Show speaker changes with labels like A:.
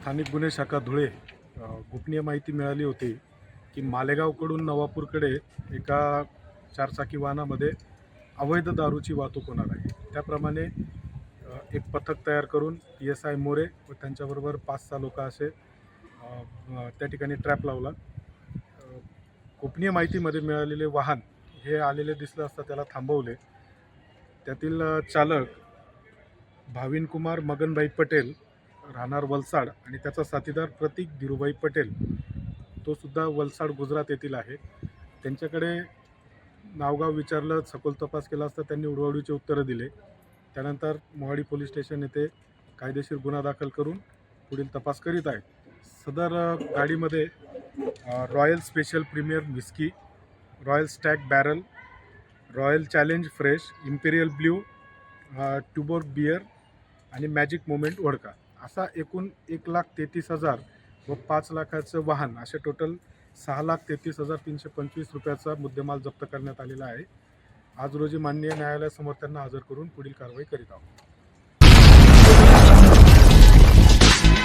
A: स्थानिक गुन्हे शाखा धुळे गोपनीय माहिती मिळाली होती की मालेगावकडून नवापूरकडे एका चारचाकी वाहनामध्ये अवैध दारूची वाहतूक होणार आहे. त्याप्रमाणे एक पथक तयार करून पी एस आय मोरे व त्यांच्याबरोबर पाच सहा लोक असे त्या ठिकाणी ट्रॅप लावला. गोपनीय माहितीमध्ये मिळालेले वाहन हे आलेले दिसलं असता त्याला थांबवले. त्यातील चालक भाविनकुमार मगनभाई पटेल राहणार वलसाड आणि त्याचा साथीदार प्रतीक धीरूभाई पटेल तो सुद्धा वलसाड गुजरात येथील आहे. त्यांच्याकडे नावगाव विचारलं सखोल तपास केला असता त्यांनी उडवाडीचे उत्तरं दिले. त्यानंतर मोहाडी पोलीस स्टेशन येथे कायदेशीर गुन्हा दाखल करून पुढील तपास करीत आहेत. सदर गाडीमध्ये royal special premier whisky royal stag barrel royal challenge fresh imperial blue Tuborg beer आणि मॅजिक मोमेंट वडका. असा एकूण एक लाख तेहतीस हजार व पाच लाखाचं वाहन असे टोटल सहा लाख तेहतीस हजार तीनशे पंचवीस रुपयाचा मुद्देमाल जप्त करण्यात आलेला आहे. आज रोजी माननीय न्यायालयासमोर त्यांना हजर करून पुढील कारवाई करीत आहोत.